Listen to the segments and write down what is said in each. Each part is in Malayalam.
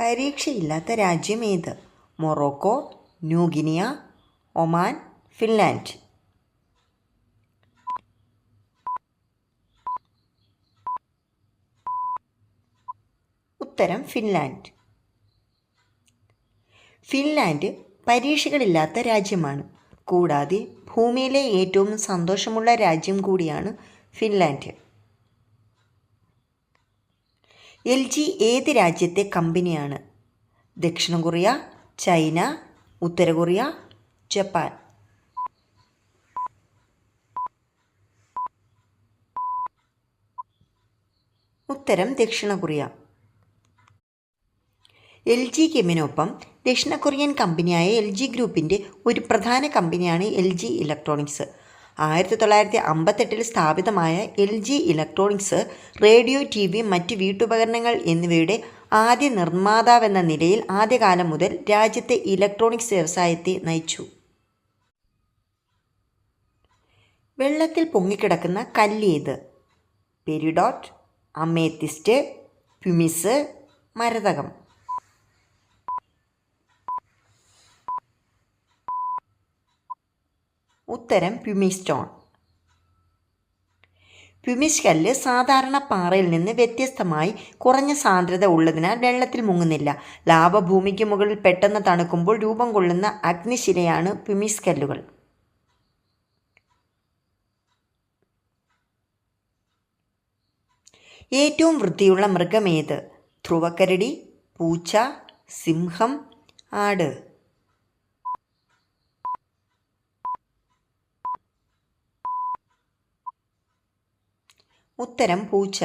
പരീക്ഷയില്ലാത്ത രാജ്യം ഏത്? Morocco New Guinea Oman Finland. ഉത്തരം ഫിൻലാൻഡ്. ഫിൻലാൻഡ് പരീക്ഷകളില്ലാത്ത രാജ്യമാണ്. കൂടാതെ ഭൂമിയിലെ ഏറ്റവും സന്തോഷമുള്ള രാജ്യം കൂടിയാണ് ഫിൻലാൻഡ്. എൽ ജി ഏത് രാജ്യത്തെ കമ്പനിയാണ്? ദക്ഷിണ കൊറിയ ചൈന ഉത്തര കൊറിയ ജപ്പാൻ. ഉത്തരം ദക്ഷിണ കൊറിയ. എൽ ജി കെമ്മിനൊപ്പം ദക്ഷിണ കൊറിയൻ കമ്പനിയായ എൽ ജി ഗ്രൂപ്പിന്റെ ഒരു പ്രധാന കമ്പനിയാണ് എൽ ജി ഇലക്ട്രോണിക്സ്. ആയിരത്തി തൊള്ളായിരത്തി അമ്പത്തെട്ടിൽ സ്ഥാപിതമായ L G electronics radio T V മറ്റ് വീട്ടുപകരണങ്ങൾ എന്നിവയുടെ ആദ്യ നിർമ്മാതാവെന്ന നിലയിൽ ആദ്യകാലം മുതൽ രാജ്യത്തെ ഇലക്ട്രോണിക്സ് വ്യവസായത്തെ നയിച്ചു. വെള്ളത്തിൽ പൊങ്ങിക്കിടക്കുന്ന കല്ലേത് പെരിഡോട്ട് അമേത്തിസ്റ്റ് പ്യുമിസ് മരതകം. ഉത്തരം പ്യുമിസ്റ്റോൺ പ്യുമിസ് കല്ല് സാധാരണ പാറയിൽ നിന്ന് വ്യത്യസ്തമായി കുറഞ്ഞ സാന്ദ്രത ഉള്ളതിനാൽ വെള്ളത്തിൽ മുങ്ങുന്നില്ല. ലാഭഭൂമിക്ക് മുകളിൽ പെട്ടെന്ന് തണുക്കുമ്പോൾ രൂപം കൊള്ളുന്ന അഗ്നിശിലയാണ് പ്യുമിസ് കല്ലുകൾ. ഏറ്റവും വൃത്തിയുള്ള മൃഗമേത് ധ്രുവക്കരടി പൂച്ച സിംഹം ആട്. ഉത്തരം പൂച്ച.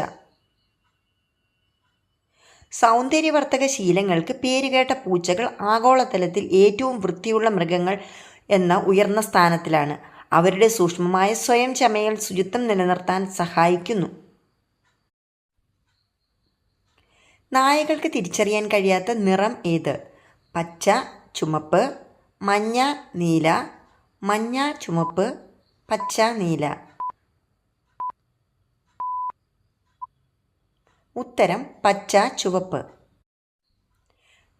സൗന്ദര്യവർത്തക ശീലങ്ങൾക്ക് പേരുകേട്ട പൂച്ചകൾ ആഗോളതലത്തിൽ ഏറ്റവും വൃത്തിയുള്ള മൃഗങ്ങൾ എന്ന ഉയർന്ന സ്ഥാനത്തിലാണ്. അവരുടെ സൂക്ഷ്മമായ സ്വയം ചമയൽ ശുചിത്വം നിലനിർത്താൻ സഹായിക്കുന്നു. നായകൾക്ക് തിരിച്ചറിയാൻ കഴിയാത്ത നിറം ഏത്? പച്ച ചുമപ്പ് മഞ്ഞ നീല. മഞ്ഞ ചുമപ്പ് പച്ച നീല. ഉത്തരം പച്ച ചുവപ്പ്.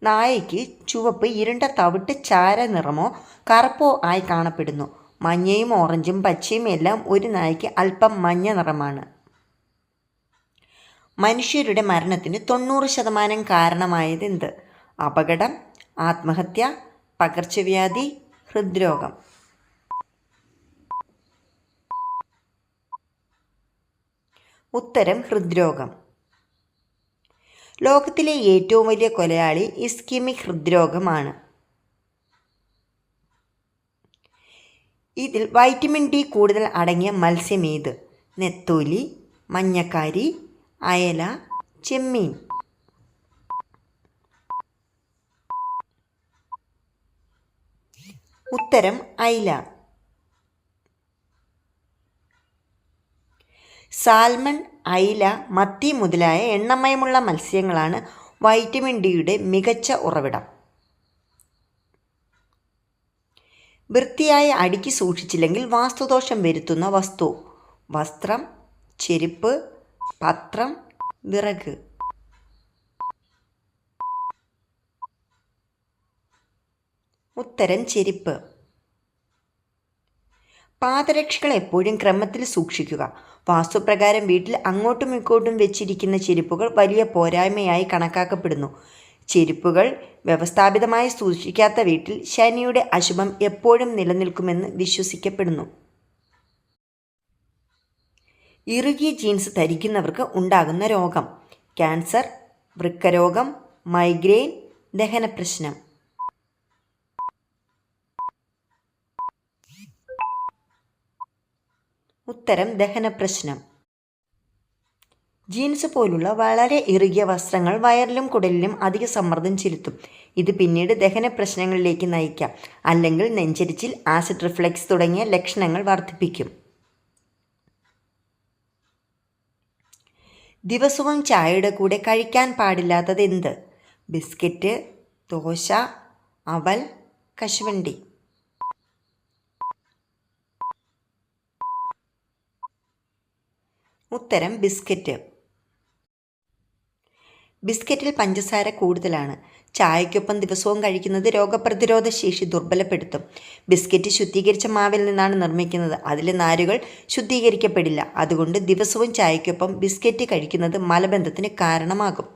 നായയ്ക്ക് ചുവപ്പ് ഇരുണ്ട തവിട്ട് ചാര നിറമോ കറുപ്പോ ആയി കാണപ്പെടുന്നു. മഞ്ഞയും ഓറഞ്ചും പച്ചയും എല്ലാം ഒരു നായയ്ക്ക് അല്പം മഞ്ഞ നിറമാണ്. മനുഷ്യരുടെ മരണത്തിന് തൊണ്ണൂറ് ശതമാനം കാരണമായത് എന്ത് അപകടം ആത്മഹത്യ പകർച്ചവ്യാധി ഹൃദ്രോഗം. ഉത്തരം ഹൃദ്രോഗം. ലോകത്തിലെ ഏറ്റവും വലിയ കൊലയാളി ഇസ്കിമിക് ഹൃദ്രോഗമാണ്. ഇതിൽ വൈറ്റമിൻ ഡി കൂടുതൽ അടങ്ങിയ മത്സ്യം ഏത്? നെത്തോലി മഞ്ഞക്കാരി അയല ചെമ്മീൻ. ഉത്തരം അയില. സാൽമൺ അയില മത്തി മുതലായ എണ്ണമയമുള്ള മത്സ്യങ്ങളാണ് വൈറ്റമിൻ ഡിയുടെ മികച്ച ഉറവിടം. വൃത്തിയായ അടുക്കി സൂക്ഷിച്ചില്ലെങ്കിൽ വാസ്തുദോഷം വരുത്തുന്ന വസ്തു. വസ്ത്രം ചെരുപ്പ് പത്രം വിറക്. ഉത്തരം ചെരുപ്പ്. പാദരക്ഷകൾ എപ്പോഴും ക്രമത്തിൽ സൂക്ഷിക്കുക. വാസ്തുപ്രകാരം വീട്ടിൽ അങ്ങോട്ടും ഇങ്ങോട്ടും വെച്ചിരിക്കുന്ന ചെരുപ്പുകൾ വലിയ പോരായ്മയായി കണക്കാക്കപ്പെടുന്നു. ചെരുപ്പുകൾ വ്യവസ്ഥാപിതമായി സൂക്ഷിക്കാത്ത വീട്ടിൽ ശനിയുടെ അശുഭം എപ്പോഴും നിലനിൽക്കുമെന്ന് വിശ്വസിക്കപ്പെടുന്നു. ഇറുകിയ ജീൻസ് ധരിക്കുന്നവർക്ക് ഉണ്ടാകുന്ന രോഗം. ക്യാൻസർ വൃക്കരോഗം മൈഗ്രെയിൻ ദഹനപ്രശ്നം. ഉത്തരം ദഹന പ്രശ്നം. ജീൻസ് പോലുള്ള വളരെ ഇറുകിയ വസ്ത്രങ്ങൾ വയറിലും കുടലിലും അധിക സമ്മർദ്ദം ചെലുത്തും. ഇത് പിന്നീട് ദഹന പ്രശ്നങ്ങളിലേക്ക് നയിക്കാം. അല്ലെങ്കിൽ നെഞ്ചരിച്ചിൽ ആസിഡ് റിഫ്ലക്സ് തുടങ്ങിയ ലക്ഷണങ്ങൾ വർദ്ധിപ്പിക്കും. ദിവസവും ചായയുടെ കൂടെ കഴിക്കാൻ പാടില്ലാത്തത് എന്ത് ബിസ്ക്കറ്റ് ദോശ അവൽ കശുവണ്ടി. ഉത്തരം ബിസ്ക്കറ്റ്. ബിസ്ക്കറ്റിൽ പഞ്ചസാര കൂടുതലാണ്. ചായയ്ക്കൊപ്പം ദിവസവും കഴിക്കുന്നത് രോഗപ്രതിരോധ ശേഷി ദുർബലപ്പെടുത്തും. ബിസ്ക്കറ്റ് ശുദ്ധീകരിച്ച മാവിൽ നിന്നാണ് നിർമ്മിക്കുന്നത്. അതിലെ നാരുകൾ ശുദ്ധീകരിക്കപ്പെടില്ല. അതുകൊണ്ട് ദിവസവും ചായയ്ക്കൊപ്പം ബിസ്ക്കറ്റ് കഴിക്കുന്നത് മലബന്ധത്തിന് കാരണമാകും.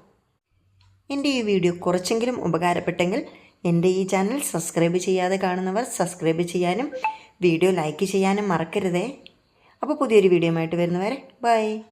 എന്റെ ഈ വീഡിയോ കുറച്ചെങ്കിലും ഉപകാരപ്പെട്ടെങ്കിൽ എന്റെ ഈ ചാനൽ സബ്സ്ക്രൈബ് ചെയ്യാതെ കാണുന്നവർ സബ്സ്ക്രൈബ് ചെയ്യാനും വീഡിയോ ലൈക്ക് ചെയ്യാനും മറക്കരുതേ. അപ്പോൾ പുതിയൊരു വീഡിയോ ആയിട്ട് വരുന്നവരെ ബൈ.